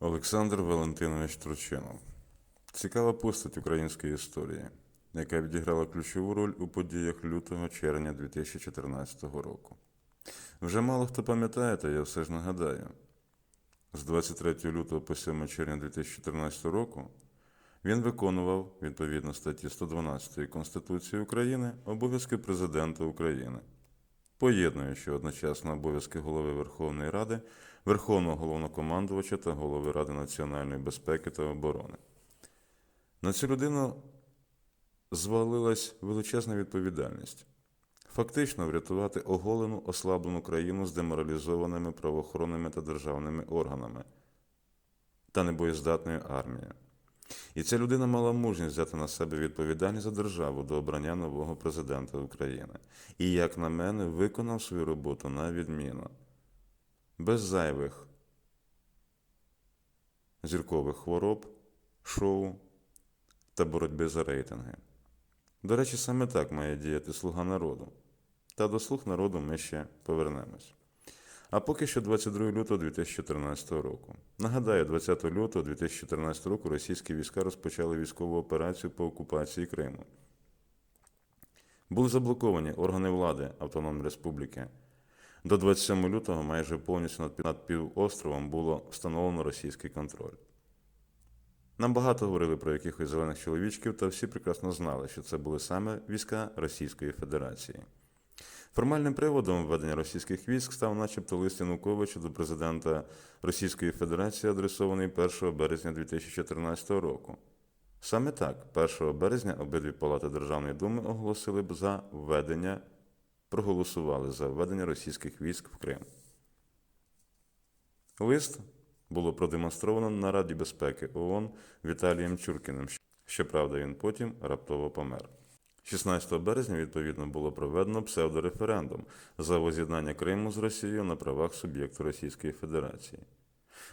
Олександр Валентинович Тручинов. Цікава постать української історії, яка відіграла ключову роль у подіях лютого-червня 2014 року. Вже мало хто пам'ятає, та я все ж нагадаю. З 23 лютого по 7 червня 2014 року він виконував, відповідно статті 112 Конституції України, обов'язки президента України, поєднуючи одночасно обов'язки голови Верховної Ради, Верховного головнокомандувача та голови Ради національної безпеки та оборони. На цю людину звалилась величезна відповідальність. Фактично врятувати оголену ослаблену країну з деморалізованими правоохоронними та державними органами та небоєздатною армією. І ця людина мала мужність взяти на себе відповідальність за державу до обрання нового президента України. І, як на мене, виконав свою роботу на відміну. Без зайвих зіркових хвороб, шоу та боротьби за рейтинги. До речі, саме так має діяти слуга народу. Та до слуг народу ми ще повернемось. А поки що 22 лютого 2014 року. Нагадаю, 20 лютого 2014 року російські війська розпочали військову операцію по окупації Криму. Були заблоковані органи влади Автономної Республіки. До 27 лютого майже повністю над, над півостровом було встановлено російський контроль. Нам багато говорили про якихось зелених чоловічків, та всі прекрасно знали, що це були саме війська Російської Федерації. Формальним приводом введення російських військ став, начебто, лист Януковича до президента Російської Федерації, адресований 1 березня 2014 року. Саме так, 1 березня обидві палати Державної думи оголосили б за введення, проголосували за введення російських військ в Крим. Лист було продемонстровано на Раді безпеки ООН Віталієм Чуркіним. Щоправда, він потім раптово помер. 16 березня, відповідно, було проведено псевдореферендум за воз'єднання Криму з Росією на правах суб'єкту Російської Федерації.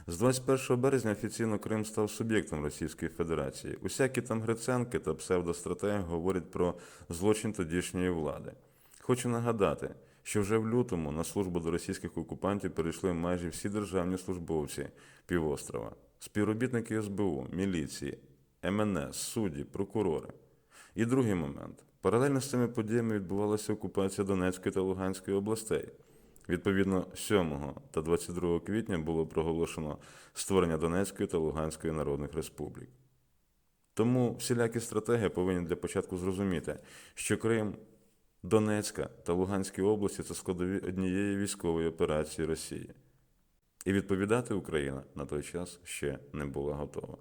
З 21 березня офіційно Крим став суб'єктом Російської Федерації. Усякі там Гриценки та псевдостратеги говорять про злочин тодішньої влади. Хочу нагадати, що вже в лютому на службу до російських окупантів перейшли майже всі державні службовці півострова, співробітники СБУ, міліції, МНС, судді, прокурори. І другий момент. Паралельно з цими подіями відбувалася окупація Донецької та Луганської областей. Відповідно, 7 та 22 квітня було проголошено створення Донецької та Луганської народних республік. Тому всілякі стратегії повинні для початку зрозуміти, що Крим, Донецька та Луганські області це складові однієї військової операції Росії. І відповідати Україна на той час ще не була готова.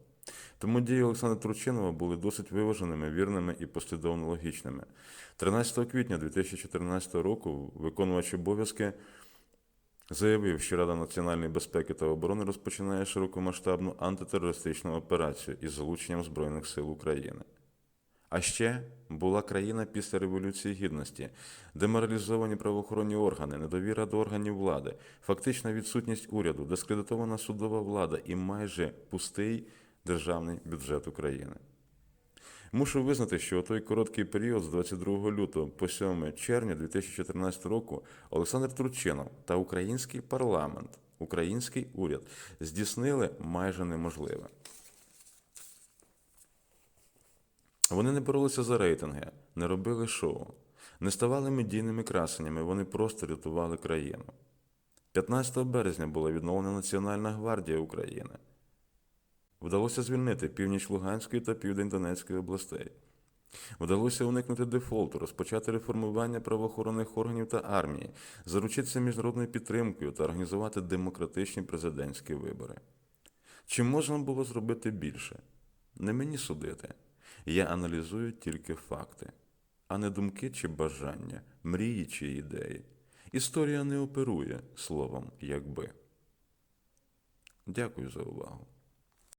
Тому дії Олександра Турчинова були досить виваженими, вірними і послідовно логічними. 13 квітня 2014 року виконувач обов'язки заявив, що Рада національної безпеки та оборони розпочинає широкомасштабну антитерористичну операцію із залученням Збройних сил України. А ще була країна після Революції Гідності, деморалізовані правоохоронні органи, недовіра до органів влади, фактична відсутність уряду, дискредитована судова влада і майже пустий державний бюджет України. Мушу визнати, що у той короткий період з 22 лютого по 7 червня 2014 року Олександр Турчинов та український парламент, український уряд здійснили майже неможливе. Вони не боролися за рейтинги, не робили шоу, не ставали медійними красенями, вони просто рятували країну. 15 березня була відновлена Національна гвардія України. Вдалося звільнити північ Луганської та південь Донецької областей. Вдалося уникнути дефолту, розпочати реформування правоохоронних органів та армії, заручитися міжнародною підтримкою та організувати демократичні президентські вибори. Чи можна було зробити більше? Не мені судити. Я аналізую тільки факти, а не думки чи бажання, мрії чи ідеї. Історія не оперує словом якби. Дякую за увагу.